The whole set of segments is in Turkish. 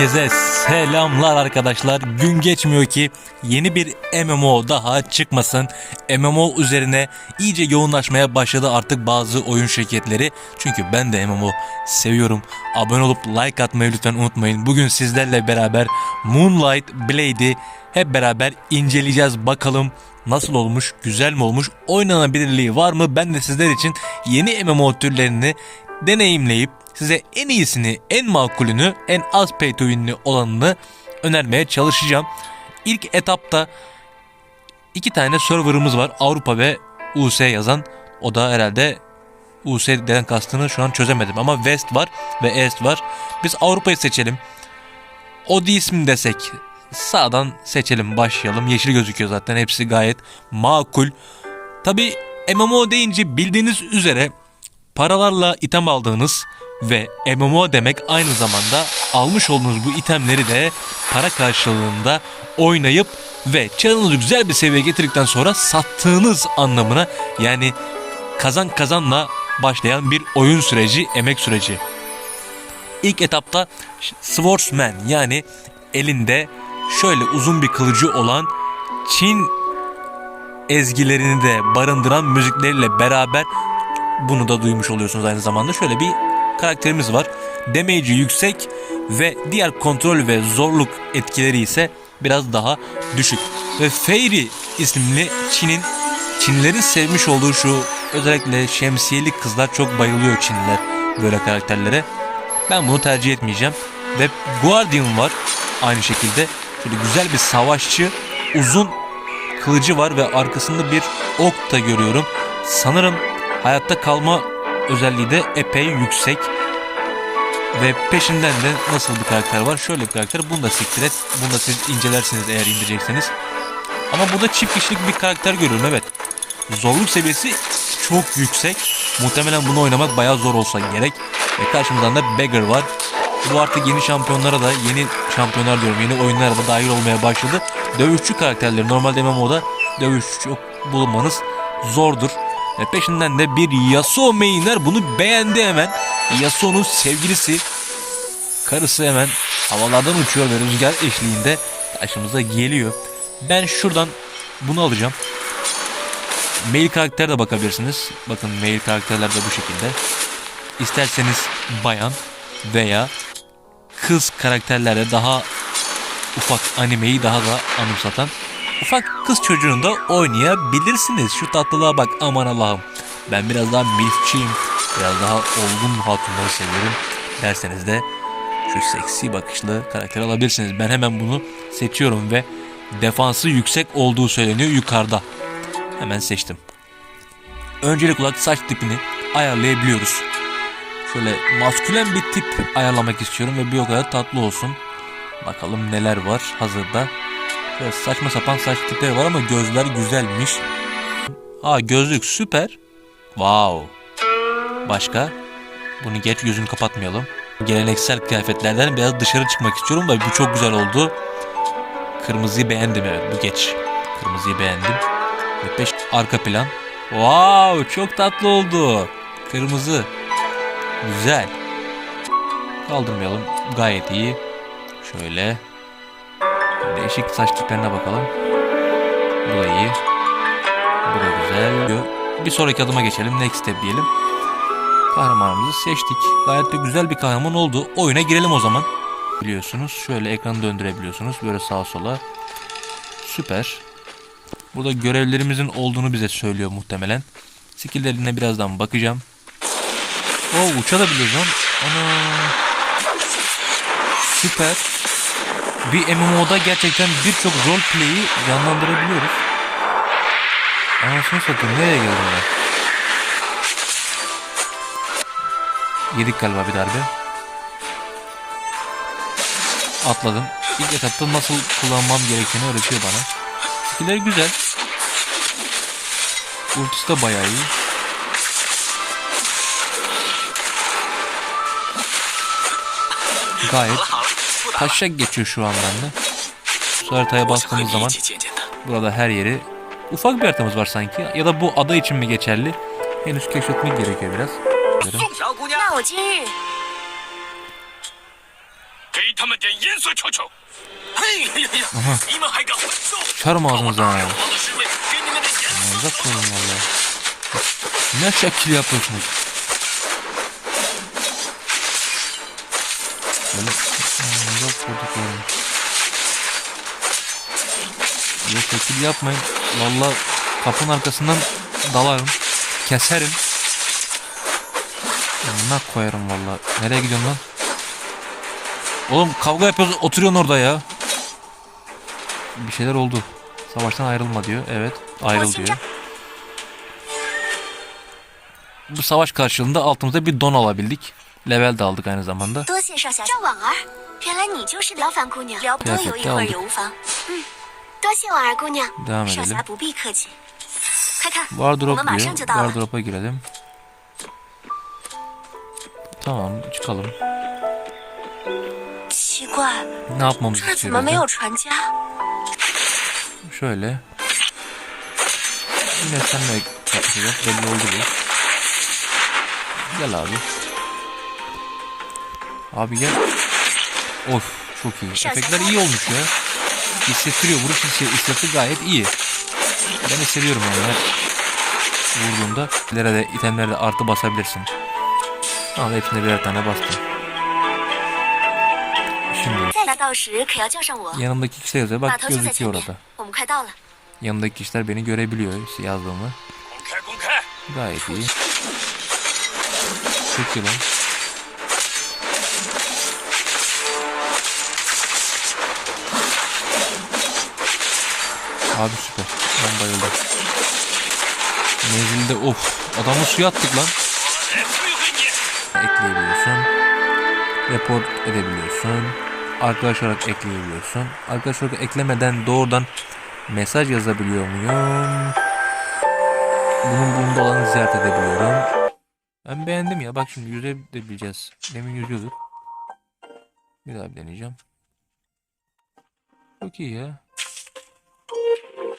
Herkese selamlar arkadaşlar. Gün geçmiyor ki yeni bir MMO daha çıkmasın. MMO üzerine iyice yoğunlaşmaya başladı artık bazı oyun şirketleri. Çünkü ben de MMO seviyorum. Abone olup like atmayı lütfen unutmayın. Bugün sizlerle beraber Moonlight Blade'i hep beraber inceleyeceğiz. Bakalım nasıl olmuş, güzel mi olmuş, oynanabilirliği var mı? Ben de sizler için yeni MMO türlerini deneyimleyip size en iyisini, en makulünü, en az pay to win'li olanını önermeye çalışacağım. İlk etapta iki tane serverımız var. Avrupa ve US yazan. O da herhalde US'den kastını şu an çözemedim ama West var ve East var. Biz Avrupa'yı seçelim. Odis mi desek? Sağdan seçelim başlayalım. Yeşil gözüküyor zaten hepsi gayet makul. Tabi MMO deyince bildiğiniz üzere paralarla item aldığınız ve MMO demek aynı zamanda almış olduğunuz bu itemleri de para karşılığında oynayıp ve çarınızı güzel bir seviyeye getirdikten sonra sattığınız anlamına yani kazan kazanla başlayan bir oyun süreci, emek süreci. İlk etapta Swordsman yani elinde şöyle uzun bir kılıcı olan Çin ezgilerini de barındıran müzikleriyle beraber bunu da duymuş oluyorsunuz aynı zamanda. Şöyle bir karakterimiz var. Damage'i yüksek ve diğer kontrol ve zorluk etkileri ise biraz daha düşük. Ve Fairy isimli Çin'in Çinlilerin sevmiş olduğu şu özellikle şemsiyeli kızlar çok bayılıyor Çinliler böyle karakterlere. Ben bunu tercih etmeyeceğim. Ve Guardian var aynı şekilde. Şöyle güzel bir savaşçı, uzun kılıcı var ve arkasında bir ok da görüyorum. Sanırım hayatta kalma özelliği de epey yüksek. Ve peşinden de nasıl bir karakter var? Şöyle bir karakter. Bunu da siktir et. Bunu da siz incelersiniz eğer indirecekseniz. Ama burada çift kişilik bir karakter görüyorum evet. Zorluk seviyesi çok yüksek. Muhtemelen bunu oynamak bayağı zor olsa gerek. Ve karşımızdan da Beggar var. Bu artık yeni şampiyonlara da, yeni şampiyonlar diyorum, yeni oyunlara da dahil olmaya başladı. Dövüşçü karakterleri. Normalde MMO'da dövüşçü bulmanız zordur. Ve peşinden de bir Yasuo mainler bunu beğendi hemen. Yasuo'nun sevgilisi karısı hemen havalardan uçuyor ve rüzgar eşliğinde karşımıza geliyor. Ben şuradan bunu alacağım. Mail karakter de bakabilirsiniz. Bakın mail karakterler de bu şekilde. İsterseniz bayan veya kız karakterlerle daha ufak animeyi daha da anımsatan ufak kız çocuğunu da oynayabilirsiniz. Şu tatlılığa bak aman Allah'ım. Ben biraz daha milfçiyim. Biraz daha olgun hatunları seviyorum. Derseniz de şu seksi bakışlı karakter alabilirsiniz. Ben hemen bunu seçiyorum ve defansı yüksek olduğu söyleniyor yukarıda. Hemen seçtim. Öncelik olarak saç tipini ayarlayabiliyoruz. Şöyle maskülen bir tip ayarlamak istiyorum ve bir o kadar tatlı olsun. Bakalım neler var hazırda. Böyle saçma sapan saç tipleri var ama gözler güzelmiş. Aa gözlük süper. Wow. Başka? Bunu geç gözünü kapatmayalım. Geleneksel kıyafetlerden biraz dışarı çıkmak istiyorum da bu çok güzel oldu. Kırmızıyı beğendim evet bu geç. Kırmızıyı beğendim. Ve peş arka plan. Wow çok tatlı oldu. Kırmızı. Güzel. Kaldırmayalım. Gayet iyi. Şöyle. Değişik saç tiplerine bakalım. Bu da iyi. Bu da güzel. Bir sonraki adıma geçelim. Next step diyelim. Kahramanımızı seçtik. Gayet de güzel bir kahraman oldu. Oyuna girelim o zaman. Biliyorsunuz. Şöyle ekranı döndürebiliyorsunuz. Böyle sağa sola. Süper. Burada görevlerimizin olduğunu bize söylüyor muhtemelen. Skill'lerine birazdan bakacağım. Oo uçabiliyoruz lan. Ana. Süper. Bir MMO'da gerçekten birçok rol play'i canlandırabiliyoruz. Anasını satayım nereye geldim ben? Yedik galiba bir darbe. Atladım. İlk etapta nasıl kullanmam gerektiğini öğretiyor bana. Skill'leri güzel. Ultisi de bayağı iyi. Gayet taşak geçiyor şu an bende. Su haritaya bastığımız zaman burada her yeri ufak bir haritamız var sanki. Ya da bu ada için mi geçerli? Henüz keşfetmek gerekiyor biraz. Aha. Çarım ağzınıza. Yani uzak konum valla. Ne şekil yapıyorsunuz? Uzak durduk yani. Ya şekil yapmayın. Valla kapının arkasından dalarım. Keserim. Yanına koyarım valla. Nereye gidiyorsun lan? Oğlum kavga yapıyoruz oturuyorsun orada ya. Bir şeyler oldu. Savaştan ayrılma diyor. Evet ayrıl diyor. Bu savaş karşılığında altımızda bir don alabildik. Level de aldık aynı zamanda. 多谢少侠。赵婉儿，原来你就是辽凡姑娘，了不得有一会儿也无妨。嗯，多谢婉儿姑娘， Devam 少 edelim. 侠不必客气。快看，我 Wardrop 们马 diyor. 上就到了。 Wardrop'a girelim. Tamam çıkalım. 奇怪， Ne yapmamız 这儿怎 istiyor? 么没 bizden? 有传家？ Şöyle. Yine senle yapacağız. Belli oldu bu. Gel abi. Abi gel. Of çok iyi. Efektler iyi olmuş ya. Hissettiriyor. Vuruş hissi gayet iyi. Ben hissediyorum onu. Her vurduğunda ileride de itemlere artı basabilirsin. Ama hepsine birer tane bastım. Şimdi yanımdaki kişi yazıyor. Bak gözüküyor orada. Yanımdaki kişiler beni görebiliyor yazdığımı. Gayet iyi. Çok iyi lan. Abi süper. Ben bayıldım. Menzilde of. Adamı suya attık lan. Ekleyebiliyorsun. Report edebiliyorsun. Arkadaş olarak ekleyebiliyorsun. Arkadaş olarak eklemeden doğrudan mesaj yazabiliyor muyum? Bunun bulunduğu alanı ziyaret edebiliyorum. Ben beğendim ya. Bak şimdi yüzebileceğiz. Demin yüzüyorduk. Bir daha bir deneyeceğim. Çok iyi ya.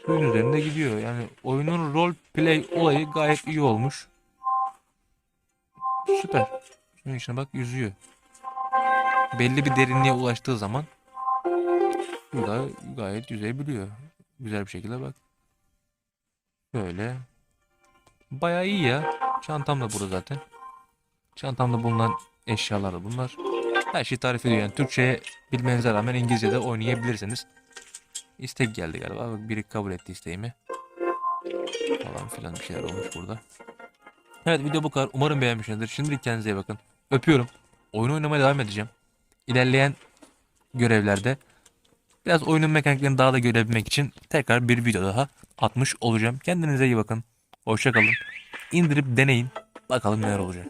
Suyun üzerinde gidiyor. Yani oyunun role play olayı gayet iyi olmuş. Süper. Şunun içine bak yüzüyor. Belli bir derinliğe ulaştığı zaman burada gayet yüzebiliyor. Güzel bir şekilde bak. Böyle. Bayağı iyi ya. Çantam da burada zaten. Çantamda bulunan eşyalar da bunlar. Her şey tarif ediyor yani. Türkçe bilmenize rağmen İngilizce'de oynayabilirsiniz. İstek geldi galiba. Bak biri kabul etti isteğimi. Falan filan bir şeyler olmuş burada. Evet video bu kadar. Umarım beğenmişsinizdir. Şimdilik kendinize iyi bakın. Öpüyorum. Oyun oynamaya devam edeceğim. İlerleyen görevlerde biraz oyunun mekaniklerini daha da görebilmek için tekrar bir video daha atmış olacağım. Kendinize iyi bakın. Hoşçakalın. İndirip deneyin. Bakalım neler olacak.